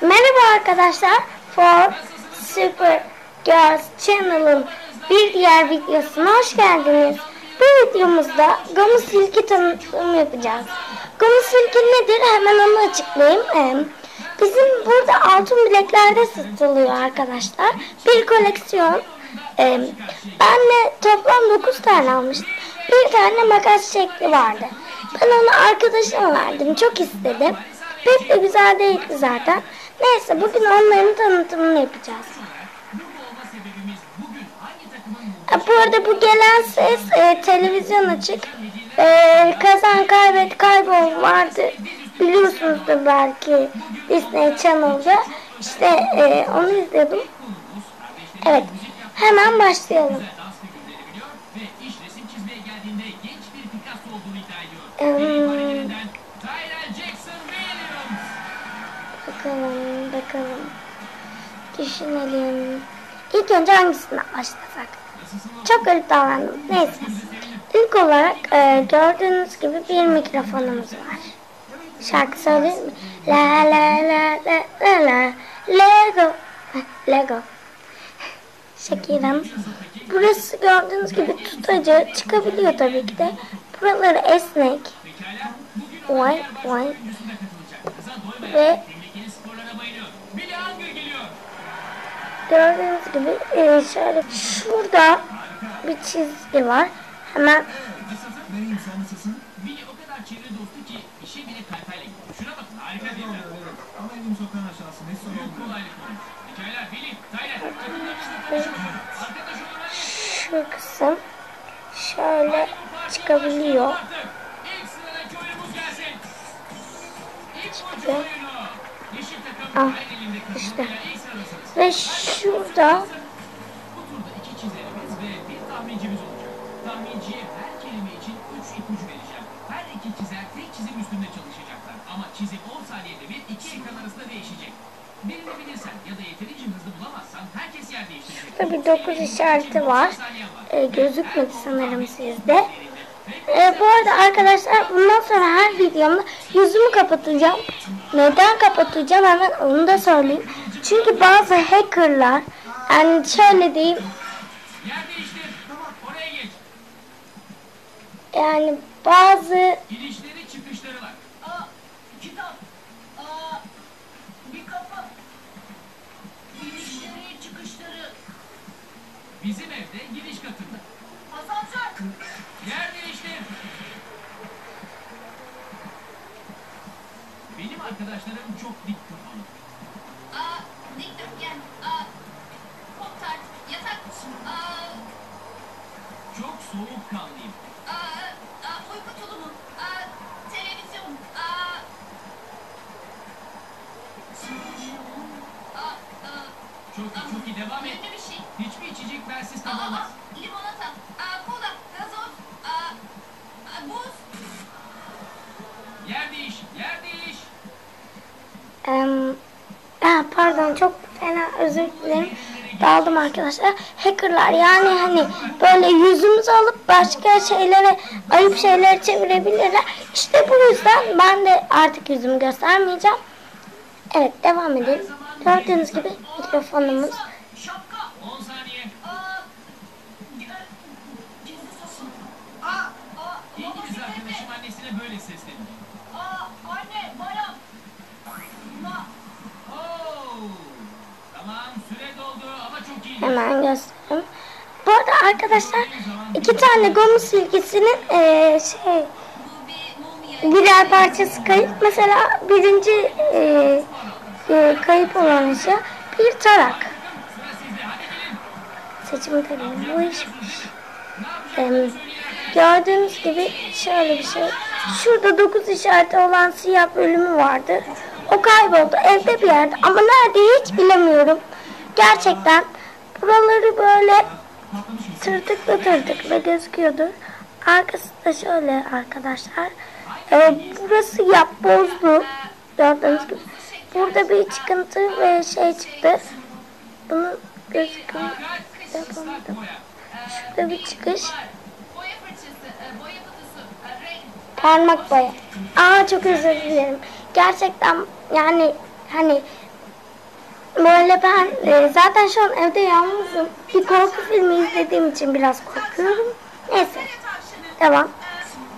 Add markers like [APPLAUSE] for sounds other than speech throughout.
Merhaba arkadaşlar. For Super Girls Channel'ın bir diğer videosuna hoş geldiniz. Bu videomuzda Gamu Silki tanıtımı yapacağız. Gamu Silki nedir? Hemen onu açıklayayım. Bizim burada altın bileklerde satılıyor arkadaşlar. Bir koleksiyon. Ben de toplam 9 tane almıştım. Bir tane makas şekli vardı. Ben onu arkadaşıma verdim. Çok istedim. Pek de güzel değildi zaten. Neyse bugün onların tanıtımını yapacağız. E, Bu arada bu gelen ses e, televizyon açık. E, kazan kaybet kaybol vardı. Biliyorsunuzdur belki Disney Channel'da. İşte e, onu izledim. Evet hemen başlayalım. ve bakalım bakalım. Düşünelim. İlk önce hangisinden başlasak? Çok garip davrandım. Neyse. İlk olarak e, gördüğünüz gibi bir mikrofonumuz var. Şarkı söyleyeyim mi? La la la la la la Lego. Lego. Şekiram. Burası gördüğünüz gibi tutacı çıkabiliyor tabii ki de. Buraları esnek. Vay vay. Ve gördüğünüz gibi e, şöyle şurada bir çizgi var. Hemen şu kısım şöyle çıkabiliyor. Artık ilk sıradaki oyunumuz gelsin. İlk oyuncu oyunu. Yeşil takım Ah, işte. Ve şurada. Tahminciye her kelime için üç ipucu vereceğim. Her iki çizer tek çizim üstünde çalışacaklar. Ama çizim 10 saniyede bir iki ekran arasında değişecek. Birini bilirsen ya da yeterince hızlı bulamazsan herkes yer değiştirecek. şurada bir dokuz işareti var. E, gözükmedi sanırım sizde. E, bu arada arkadaşlar bundan sonra her videomda yüzümü kapatacağım. Neden kapatacağım hemen onu da söyleyeyim. Çünkü bazı hackerlar yani şöyle diyeyim yani bazı arkadaşlarım çok dik Daldım arkadaşlar. Hackerlar yani hani böyle yüzümüzü alıp başka şeylere ayıp şeylere çevirebilirler. İşte bu yüzden ben de artık yüzümü göstermeyeceğim. Evet devam edelim. Gördüğünüz gibi mikrofonumuz. şapka, 10 saniye. aa, gö- gizli sosu, aa, aa, İngiliz motosiklet, arkadaşım annesine böyle seslenir. aa, anne, bayan, ma, Oo. Tamam süre doldu ama çok iyi. Hemen göstereyim. Bu arada arkadaşlar iki tane gomu silgisinin eee, şey birer parçası kayıp. Mesela birinci eee, eee, kayıp olan şey bir tarak. Sıra sizde hadi gelin. Seçim tabii bu işmiş. Em, gördüğünüz gibi şöyle bir şey. Şurada dokuz işareti olan siyah bölümü vardı. O kayboldu evde bir yerde ama nerede hiç bilemiyorum. Gerçekten buraları böyle tırtıklı tırtıklı gözüküyordu. Arkası da şöyle arkadaşlar. Ee, burası yapbozlu. Gördüğünüz gibi. Burada bir çıkıntı ve şey çıktı. Bunu gözüküyor. Yapamadım. Şurada bir çıkış. Parmak boya. Aa çok özür dilerim. Gerçekten yani hani Böyle ben e, zaten şu an evde yalnızım. Bir korku filmi izlediğim için biraz korkuyorum. Neyse. Tamam.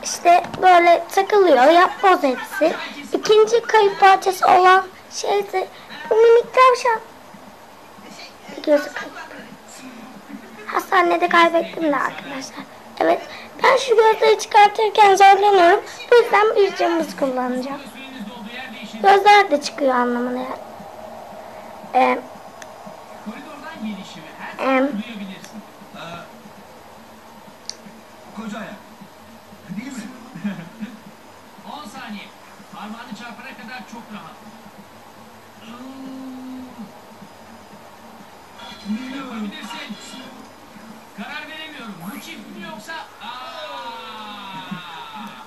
İşte böyle takılıyor. Yapboz hepsi. İkinci kayıp parçası olan şey ise bu minik tavşan. Gözü kayıp. Hastanede kaybettim de arkadaşlar. Evet. Ben şu gözleri çıkartırken zorlanıyorum. Bu yüzden bir kullanacağım. Gözler de çıkıyor anlamına. yani. Ee, Koridordan gelişimi her Em. zaman duyabilirsin. Ee, koca ayak. Değil mi? [LAUGHS] 10 saniye. Parmağını çarpana kadar çok rahat. Yapabilirsin. Karar veremiyorum. Bu çift mi yoksa... Aa!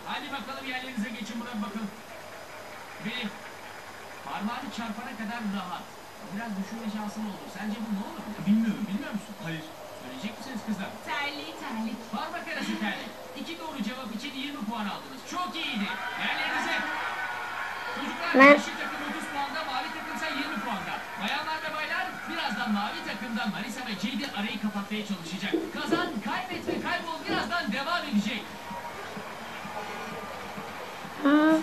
Hadi bakalım yerlerinize geçin buna bakın. Benim. Parmağını çarpana kadar rahat. Biraz düşünme şansın oldu. Sence bu ne olur? Bilmiyorum. Bilmiyor musun? Hayır. Söyleyecek misiniz kızlar? Terlik terlik. Parmak arası terlik. İki doğru cevap için 20 puan aldınız. Çok iyiydi. Yerlerinize. Çocuklar Ben- yeşil takım 30 puanda, mavi takımsa 20 puanda. Bayanlar ve baylar birazdan mavi takımda Marisa ve Ceydi arayı kapatmaya çalışacak. Kazan, kaybet ve kaybol birazdan devam edecek. hmm,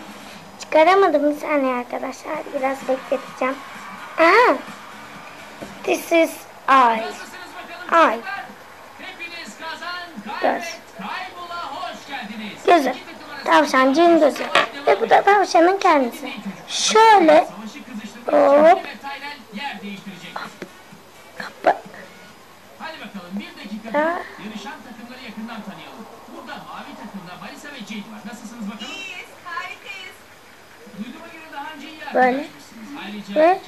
çıkaramadım bir saniye arkadaşlar. Biraz bekleteceğim. Aa, this is I. Kazan, Göz. Gözü. Tavşancığın gözü. Ve bu da tavşanın kendisi. Şöyle Hop. Kapa- Hadi bakalım bir dakika Ha. yarışan takımları yakından tanıyalım. Burada mavi takımda Marisa ve Jade var. Nasılsınız bakalım? İyiyiz, harikayız. Duyduğuma göre daha önce iyi Böyle. Ve- mi?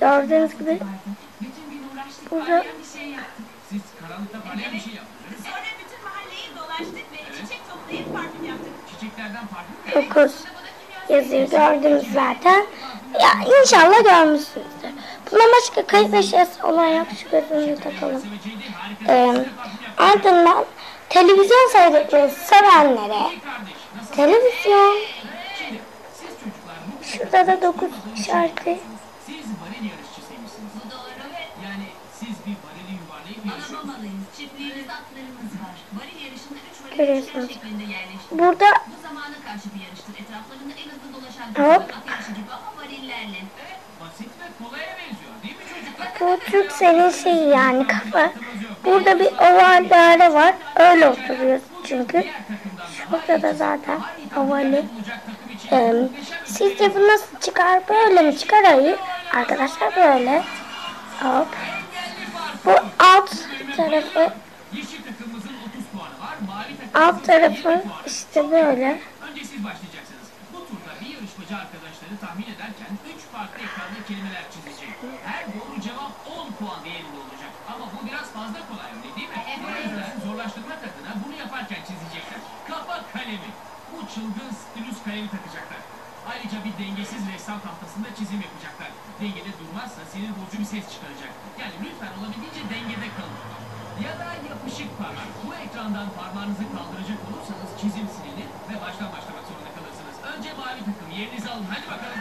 Gördüğünüz gibi seti vardı. Bütün gün uğraştık, burada- parlayan bir şey yaptık. Siz karanlıkta parlayan bir şey yaptınız mi? Sonra bütün mahalleyi dolaştık ve çiçek toplayıp parfüm yaptık. Çiçeklerden farklı mı? 9 Sonra bu da kimya yazıyı gördünüz zaten. Ya inşallah görmüşsünüzdür. Buna başka kayıp eşyası olan yok. Şu gözünü takalım. Ee, parfüm ardından televizyon seyretmeyi sevenlere televizyon şurada da 9 işareti siz varil yarışçısıymışsınız. Bu doğru. Yani siz bir varili yuvarlayıp yarışıyorsunuz. Alabamalıyız. Çiftliğimizde atlarımız var. Varil yarışında üç varil Görüyorsunuz. üçgen şeklinde yerleşti. burada Bu zamana karşı bir yarıştır. Etraflarında en hızlı dolaşan Hop. kızlar at yarışı gibi ama varillerle. Evet, basit ve kolaya benziyor değil mi çocuklar? bu Türksel'in şeyi yani kafa. Burada bir oval daire var. Öyle oturuyoruz çünkü. Şurada da zaten ovali. Ee, sizce bu nasıl çıkar? Böyle mi çıkar? Hayır. Arkadaşlar böyle. Hop. Bu alt tarafı Yeşil takımımızın 30 puanı var. Mavi takımımızın alt tarafı 20 puanı. işte böyle. Önce siz başlayacaksınız. Bu turda bir yarışmacı arkadaşları tahmin ederken 3 farklı ekranda kelimeler çizecek. Çılgın stilus kalemi takacaklar. Ayrıca bir dengesiz ressam tahtasında çizim yapacaklar. Dengede durmazsa sinir bozucu bir ses çıkaracak. Yani lütfen olabildiğince dengede kalın. Ya da yapışık parmak. Bu ekrandan parmağınızı kaldıracak olursanız çizim silinir ve baştan başlamak zorunda kalırsınız. Önce mavi takım yerinizi alın. Hadi bakalım.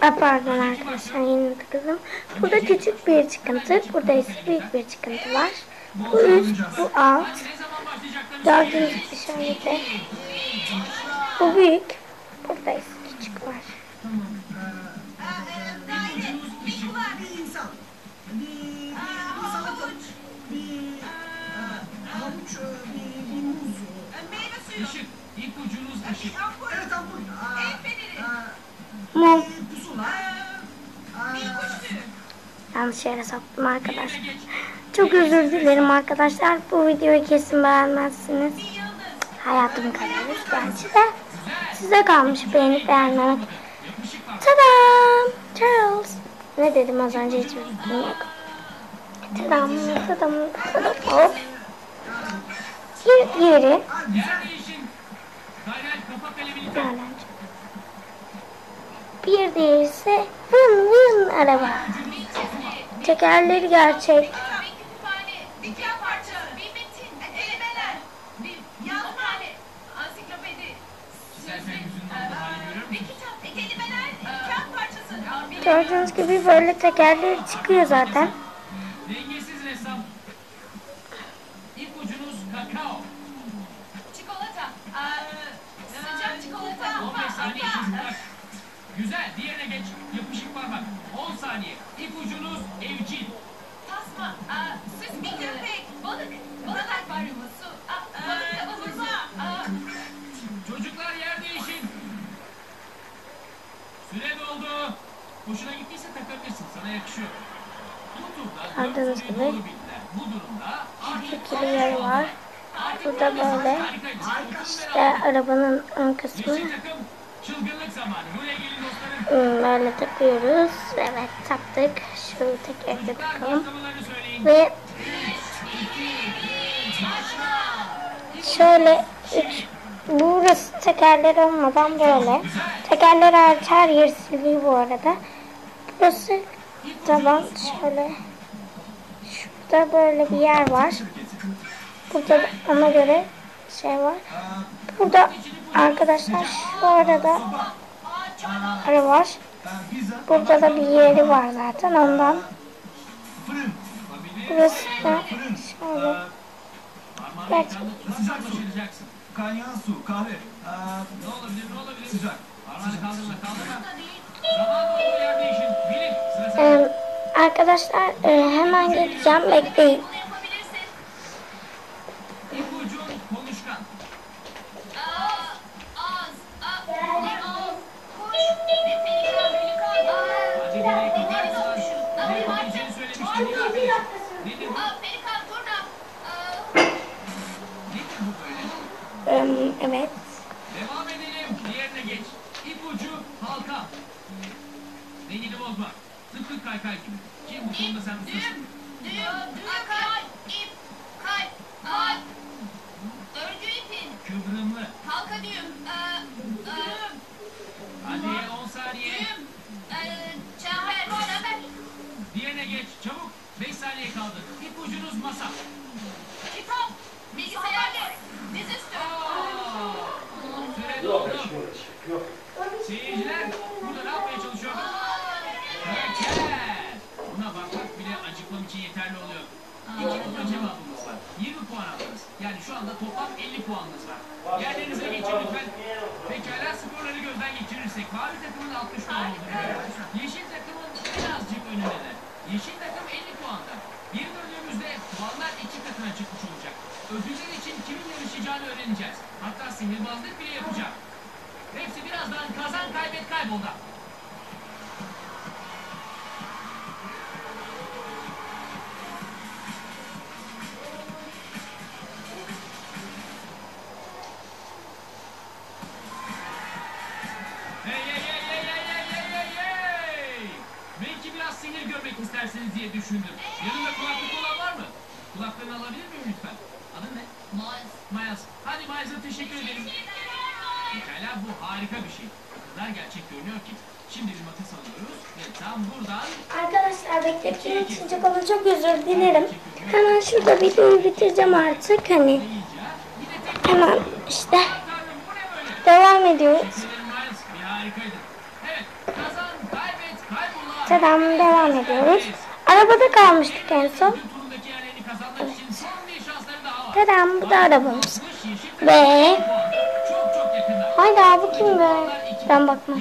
A, pardon arkadaşlar yeni tıkladım. Burada küçük bir çıkıntı. Burada ise büyük bir çıkıntı var. Bu üst, bu alt. Hadi ne zaman başlayacaklarını Gördüğünüz işareti. Bu büyük. Burada ise küçük var. Işık. İpucunuz ışık. Evet ampul. El feneri, Mum. pusula. Bir kuş. Yanlış yere soktum arkadaşlar. Çok özür dilerim arkadaşlar. Bu videoyu kesin beğenmezsiniz. Hayatım kararır. Gerçi de size kalmış beğenip beğenmemek. Tadam! Charles. Ne dedim az önce fikrim yok. Tadam, tadam, tadam. Hop. Tak. Nereden Bir diğeri ise vın vın araba. Tekerleri gerçek. Gördüğünüz gibi böyle tekerleri çıkıyor zaten. Dengesiz ressam. İpucunuz kakao. Çikolata. Aa, sıcak çikolata. 15 saniye bırak. Güzel. Diğerine geç. Yapışık parmak. 10 saniye. İpucunuz evcil. Tasma. Süs bir köpek. Balık. Balık akvaryumu. Su. Balık Çocuklar yer değişin. Süre doldu. Hoşuna gittiyse takabilirsin. Sana yakışıyor. Anladınız gibi. Şekil yer var. Burada böyle işte arabanın ön kısmı. Hmm, böyle takıyoruz. Evet taktık. Şöyle tekerle takalım. Ve şöyle üç burası tekerler olmadan böyle. Tekerler hariç her yer sivri bu arada. Burası tamam şöyle. Şurada böyle bir yer var. Burada da ona göre şey var. Burada arkadaşlar şu arada arı var. Burada da bir yeri var zaten ondan. Burası da şöyle. Gerçi- tutarsan başaracaksın. kaynayan su, kahve. Ne olabilir ne olabilir? sıcak. Arkadaşlar e, hemen geleceğim bekleyin. Belki biraz sinir görmek istersiniz diye düşündüm. Yanında kulaklık olan var mı? Kulaklığını alabilir miyim lütfen? Adın ne? Miles. Miles. Hadi Miles'a teşekkür ederim. Pekala bu harika bir şey. O kadar gerçek görünüyor ki. Şimdi bir makas alıyoruz ve tam buradan... Arkadaşlar beklettiğim için çok ama çok özür dilerim. Hemen şurada videoyu bitireceğim artık hani. Hemen işte. Devam ediyoruz. Selam devam ediyoruz. Arabada kalmıştık en son. Tadam bu da arabamız. Ve hayda bu kim be? Ben bakmam.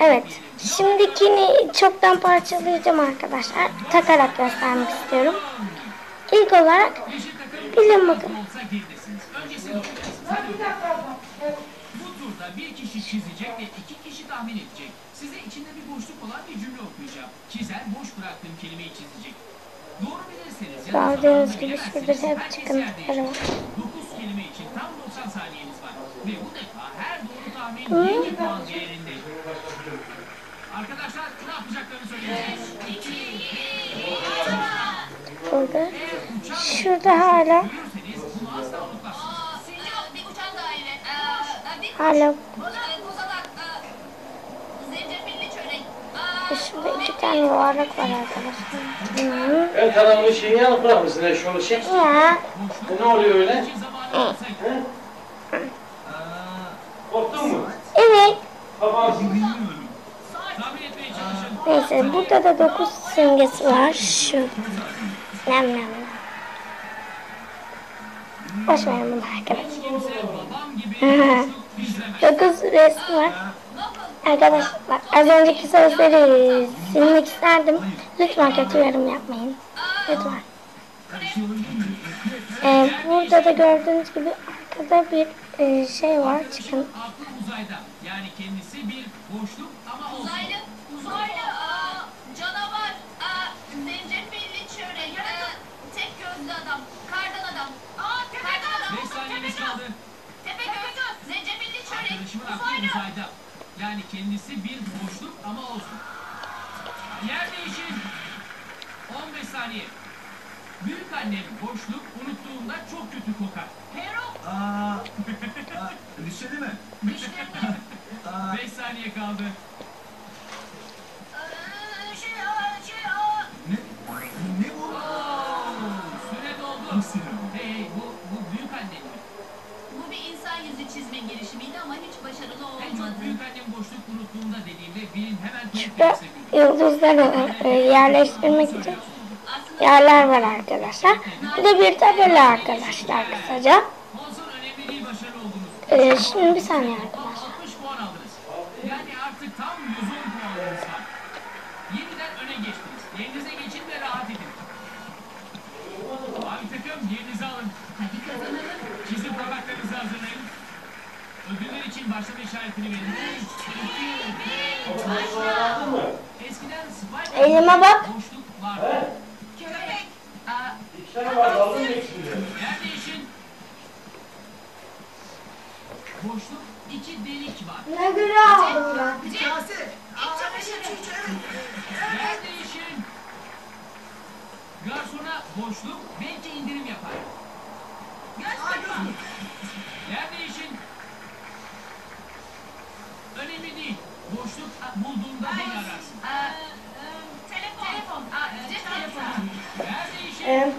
Evet. Şimdikini çoktan parçalayacağım arkadaşlar. Takarak göstermek istiyorum. İlk olarak bilin bakın. bir kişi çizecek ve iki kişi tahmin edecek. Size içinde bir boşluk olan bir cümle okuyacağım. Çizen boş bıraktığım kelimeyi çizecek. Doğru bilirseniz ya da gibi şurada hep çıkıntıları var. yeni bazı yerinde. Burada. Şurada hala. Hala. Şurada iki tane yuvarlak var arkadaşlar. Ben kanalımın şeyini alıp bırakmışsın. Şunu çek. Şey. Ya. Ne oluyor öyle? Korktun mu? Neyse burada da 9 simgesi var. Şu. Nem nem nem. Boş verin bunu arkadaşlar. [LAUGHS] Kimse babam gibi boşluk izlemez. 9 resim var. Arkadaşlar az önceki sözleri silmek isterdim. Lütfen kötü yorum yapmayın. Lütfen. Ee, burada da gördüğünüz gibi arkada bir e, şey var. Çıkın. Uzayda. Yani kendisi bir boşluk ama olsun. Uzaylı, uzaylı, aa, canavar, aa, zencefilli çörek, aa, tek gözlü adam, kardan adam, aa, kardan adam, Beş saniyeniz kaldı. tepe göz, zencefilli çörek, Arkadaşımın aklı uzaylı. uzayda. Yani kendisi bir boşluk ama olsun. Yer değişin. 15 saniye. Büyük annem boşluk unuttuğunda çok kötü kokar. Aa, aa, Liseli mi? dişlerini, Aa, 5 saniye kaldı. aa, şey, aa, şey, aa, ne? Ne bu? Oo, süre doldu. Nasıl? Hey hey bu, bu büyük annem mi? Bu bir insan yüzü çizme girişimiydi ama hiç başarılı En çok olmadı. büyük annem boşluk unuttuğunda dediğimde benim hemen Şurada derse güldü. yıldızları e, yerleştirmek için yerler var arkadaşlar. Bu da bir tabela arkadaşlar kısaca. Ee, şimdi bir saniye arkadaşlar. 60 puan aldınız. Yani artık tam 110 puanınız var. Yeniden öne geçtiniz. Yerinize geçin ve rahat edin. Abi takım yerinizi alın. Hadi kazanalım. Çizim parmaklarınızı hazırlayın. Ödüller için başlama işaretini verin. Eskiden Spike Elime bak. Ee,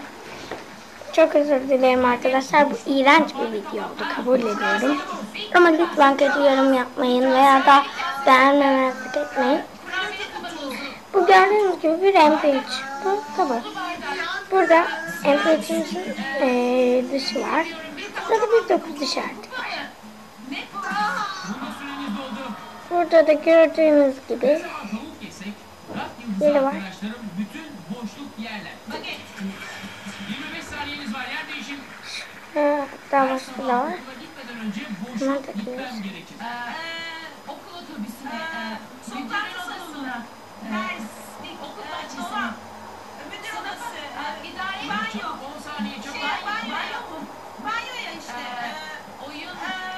çok özür dilerim arkadaşlar. Bu iğrenç bir video oldu. Kabul ediyorum. Ama lütfen kötü yorum yapmayın veya da beğenmemezlik etmeyin. Bu gördüğünüz gibi bir MP3. Bu kabul. Burada MP3'ümüzün eee dışı var. Burada da bir dokuz işareti var. Burada da gördüğünüz gibi Biri var. Daha başka da var. Bunlar da. Ee, okul otobüsüne, müdürün odasına, ders, okul bahçesine, müdür odası, idare banyo, Çabuk 10 saniye çabuk. şey, banyo, banyo mu? Banyoya işte. oyun,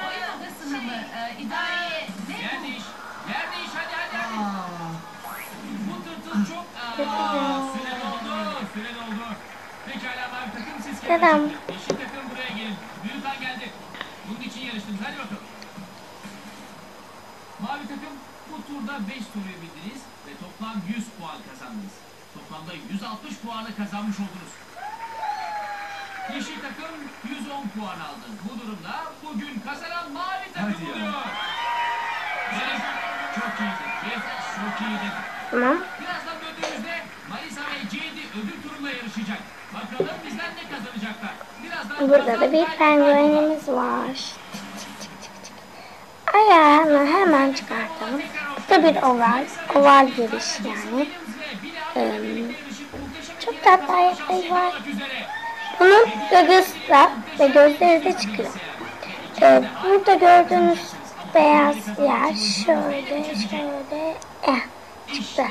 oyun odasına mı? E, idareye, ne Yer değiş. Yer değiş hadi hadi hadi. Bu tırtıl çok... Süre doldu. Süre doldu. Pekala takım siz kendiniz. Turda 5 soruyu bildiniz ve toplam 100 puan kazandınız. Toplamda 160 puanı kazanmış oldunuz. Yeşil takım 110 puan aldı. Bu durumda bugün kazanan mavi takım Hadi oluyor. Evet, çok iyiydi. Evet, çok iyiydi. Tamam. Birazdan döndüğümüzde Marisa ve Jade ödül turunda yarışacak. Bakalım bizden ne kazanacaklar. Birazdan Burada da bir penguenimiz var. Ayağını hemen çıkartalım. Da bir oval. Oval giriş yani. Ee, çok tatlı ayakları var. Bunun gagası da ve gözleri de çıkıyor. Ee, burada gördüğünüz beyaz yer şöyle şöyle eh, çıktı.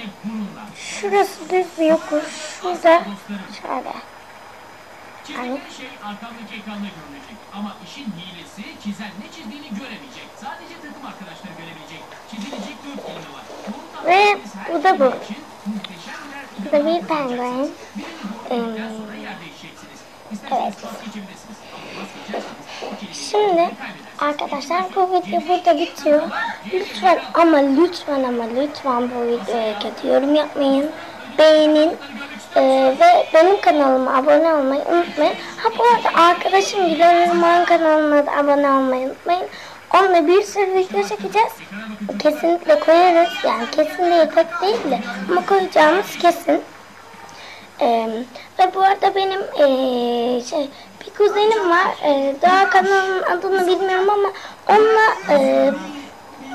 Şurası düz bir yokuş. Şurada şöyle. Çizdikleri şey arkamdaki ekranda görünecek. Ama işin hilesi çizen ne çizdiğini göremeyecek. Sadece takım arkadaşları görebilecek. Ve bu da bu. Bu da bir penguen. Ee, evet. Şimdi arkadaşlar bu video burada bitiyor. Lütfen ama lütfen ama lütfen bu videoya kötü yorum yapmayın. Beğenin Ee, ve benim kanalıma abone olmayı unutmayın. Ha bu arada arkadaşım Gülen Irmak'ın kanalına da abone olmayı unutmayın. Onunla bir sürü video çekeceğiz. Kesinlikle koyarız. Yani kesin değil pek değil de ama koyacağımız kesin. Ee, ve bu arada benim ee, şey bir kuzenim var. Ee, daha kanalın adını bilmiyorum ama onunla ee,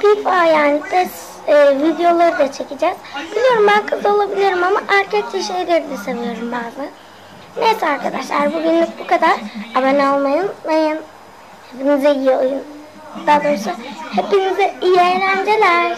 FIFA yani PES ee, videoları da çekeceğiz. Biliyorum ben kız olabilirim ama erkekçe şeyleri de seviyorum bazen. Neyse arkadaşlar bugünlük bu kadar. Abone olmayı unutmayın. Hepinize iyi oyun. Daha doğrusu hepinize iyi eğlenceler.